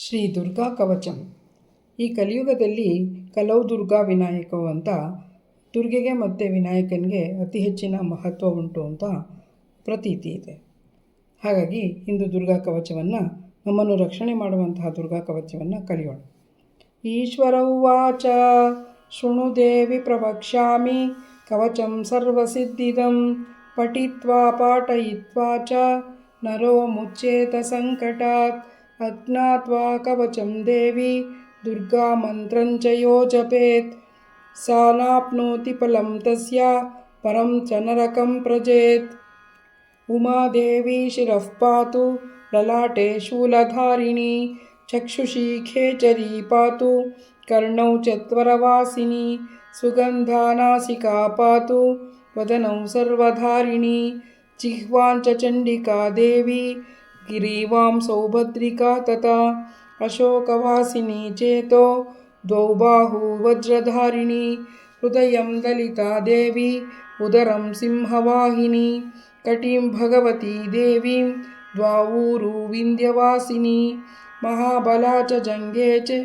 ಶ್ರೀ ದುರ್ಗಾ ಕವಚಂ. ಈ ಕಲಿಯುಗದಲ್ಲಿ ಕಲೌ ದುರ್ಗಾ ವಿನಾಯಕವು ಅಂತ ದುರ್ಗೆಗೆ ಮತ್ತು ವಿನಾಯಕನಿಗೆ ಅತಿ ಹೆಚ್ಚಿನ ಮಹತ್ವ ಉಂಟು ಅಂತ ಪ್ರತೀತಿ ಇದೆ. ಹಾಗಾಗಿ ಇಂದು ದುರ್ಗಾ ಕವಚವನ್ನು ನಮ್ಮನ್ನು ರಕ್ಷಣೆ ಮಾಡುವಂತಹ ದುರ್ಗಾ ಕವಚವನ್ನು ಕಲಿಯೋಣ. ಈಶ್ವರ ಉವಾಚ, ಶೃಣು ದೇವಿ ಪ್ರವಕ್ಷ್ಯಾಮಿ, ಕವಚಂ ಸರ್ವಸಿದ್ಧಿದಂ, ಪಠಿತ್ವಾ ಪಾಠಯಿತ್ವಾ ಚ, ನರೋ ಮುಚ್ಚೇತ ಸಂಕಟಾತ್. अज्ञात्वा कवचं देवी दुर्गामन्त्रं च यो जपेत् सा नाप्नोति फलं तस्या परं च नरकं प्रजेत् उमादेवी शिरः पातु ललाटे शूलधारिणी चक्षुषी खेचरी पातु कर्णौ चत्वरवासिनी सुगन्धानासिका पातु वदनौ सर्वधारिणी जिह्वाञ्च चण्डिका देवी गिरीवां सौभद्रिका तथा अशोकवासिनी चेतो द्वौ बाहू वज्रधारिणी हृदयं दलिता देवी उदरं सिंहवाहिनी कटीं भगवती देवीं द्वावूरु विन्ध्यवासिनी महाबला च जङ्गे च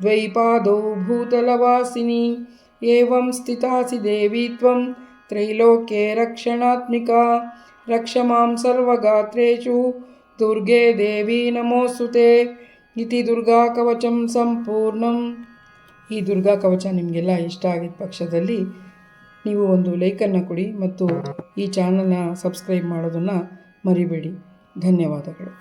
द्वैपादौ भूतलवासिनी एवं स्थितासि देवी त्वं त्रैलोक्ये रक्षणात्मिका रक्ष मां सर्वगात्रेषु दुर्गे देवी नमोऽस्तु ते ಇತಿ ದುರ್ಗಾ ಕವಚಂ ಸಂಪೂರ್ಣಂ ಈ ದುರ್ಗಾ ಕವಚ ನಿಮಗೆಲ್ಲ ಇಷ್ಟ ಆಗಿದ್ದ ಪಕ್ಷದಲ್ಲಿ ನೀವು ಒಂದು ಲೈಕನ್ನು ಕೊಡಿ ಮತ್ತು ಈ ಚಾನಲ್ನ ಸಬ್ಸ್ಕ್ರೈಬ್ ಮಾಡೋದನ್ನು ಮರಿಬೇಡಿ ಧನ್ಯವಾದಗಳು